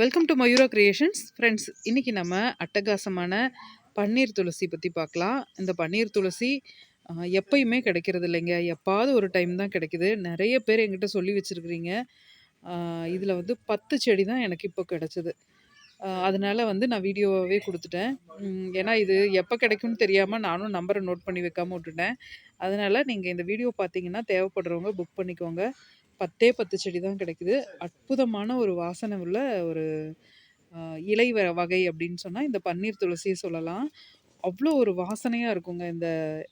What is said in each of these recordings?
Welcome to Mayura creations friends இன்றைக்கி நம்ம அட்டகாசமான பன்னீர் துளசி பற்றி பார்க்கலாம். இந்த பன்னீர் துளசி எப்பயுமே கிடைக்கிறது இல்லைங்க. எப்பாவது ஒரு டைம் தான் கிடைக்குது. நிறைய பேர் என்கிட்ட சொல்லி வச்சுருக்கிறீங்க. இதில் வந்து பத்து செடி தான் எனக்கு இப்போ கிடச்சிது. அதனால் வந்து நான் வீடியோவாகவே கொடுத்துட்டேன். ஏன்னா இது எப்போ கிடைக்கும்னு தெரியாமல் நானும் நம்பரை நோட் பண்ணி வைக்காம விட்டுட்டேன். அதனால் நீங்கள் இந்த வீடியோ பார்த்தீங்கன்னா தேவைப்படுறவங்க புக் பண்ணிக்கோங்க. பத்தே பத்து செடி தான் கிடைக்குது. அற்புதமான ஒரு வாசனை உள்ள ஒரு இலை வ- வகை அப்படின்னு சொன்னால் இந்த பன்னீர் துளசியை சொல்லலாம். அவ்வளோ ஒரு வாசனையாக இருக்குங்க இந்த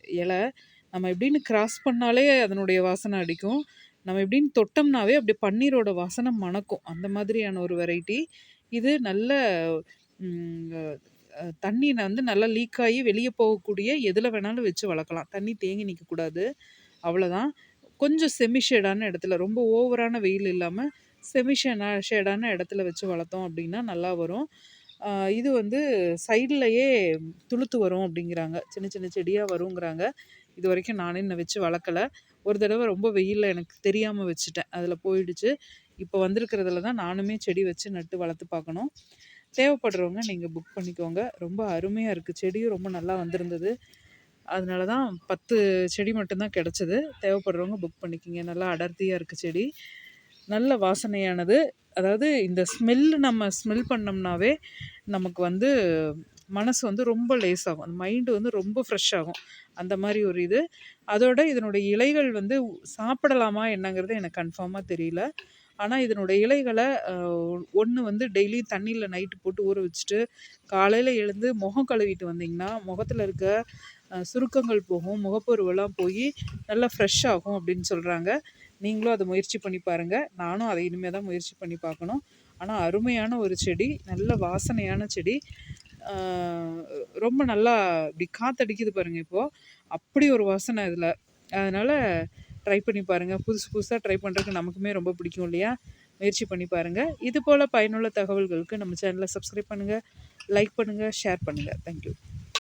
இலை. நம்ம எப்படின்னு கிராஸ் பண்ணாலே அதனுடைய வாசனை அடிக்கும். நம்ம எப்படின்னு தொட்டோம்னாவே அப்படியே பன்னீரோட வாசனை மணக்கும். அந்த மாதிரியான ஒரு வெரைட்டி இது நல்ல ம், தண்ணி வந்து நல்லா லீக் ஆகி வெளியே போகக்கூடிய எதில் வேணாலும் வச்சு வளர்க்கலாம். தண்ணி தேங்கி நிற்கக்கூடாது அவ்வளோதான் கொஞ்சம் செமி ஷேடான இடத்துல ரொம்ப ஓவரான வெயில் இல்லாமல் செமி ஷேனா ஷேடான இடத்துல வச்சு வளர்த்தோம் அப்படின்னா நல்லா வரும். இது வந்து சைட்லையே துளுத்து வரும் அப்படிங்கிறாங்க. சின்ன சின்ன செடியாக வருங்கிறாங்க. இது வரைக்கும் நானே இன்னும் வச்சு வளர்க்கலை. ஒரு தடவை ரொம்ப வெயிலில் எனக்கு தெரியாமல் வச்சுட்டேன். அதில் போயிடுச்சு. இப்போ வந்திருக்கிறதுல தான் நானுமே செடி வச்சு நட்டு வளர்த்து பார்க்கணும். தேவைப்படுறவங்க நீங்கள் புக் பண்ணிக்கோங்க. ரொம்ப அருமையாக இருக்குது செடியும் ரொம்ப நல்லா வந்திருந்தது. அதனால தான் பத்து செடி மட்டும்தான் கிடச்சிது. தேவைப்படுறவங்க புக் பண்ணிக்கிங்க. நல்லா அடர்த்தியாக இருக்குது செடி. நல்ல வாசனையானது. அதாவது இந்த ஸ்மெல்லு நம்ம ஸ்மெல் பண்ணோம்னாவே நமக்கு வந்து மனசு வந்து ரொம்ப லேசாகும் அந்த மைண்டு வந்து ரொம்ப ஃப்ரெஷ் ஆகும். அந்த மாதிரி ஒரு இது. அதோட இதனுடைய இலைகள் வந்து சாப்பிடலாமா என்னங்கிறது எனக்கு கன்ஃபார்மாக தெரியல. ஆனால் இதனுடைய இலைகளை ஒன்று வந்து டெய்லி தண்ணியில் நைட்டு போட்டு ஊற வச்சுட்டு காலையில் எழுந்து முகம் கழுவிட்டு வந்தீங்கன்னா முகத்தில் இருக்க சுருக்கங்கள் போகும் முகப்பருவெல்லாம் போய் நல்லா ஃப்ரெஷ் ஆகும் அப்படின்னு சொல்கிறாங்க நீங்களும் அதை முயற்சி பண்ணி பாருங்கள் நானும் அதை இனிமேல் தான் முயற்சி பண்ணி பார்க்கணும். ஆனால் அருமையான ஒரு செடி நல்ல வாசனையான செடி. ரொம்ப நல்லா இப்படி காற்றடிக்குது பாருங்கள் இப்போது அப்படி ஒரு வாசனை இதில் அதனால் ட்ரை பண்ணி பாருங்கள் புதுசு புதுசாக ட்ரை பண்ணுறதுக்கு நமக்குமே ரொம்ப பிடிக்கும் இல்லையா? முயற்சி பண்ணி பாருங்கள் இது போல் பயனுள்ள தகவல்களுக்கு நம்ம சேனலை சப்ஸ்கிரைப் பண்ணுங்கள் லைக் பண்ணுங்கள் ஷேர் பண்ணுங்கள் தேங்க்யூ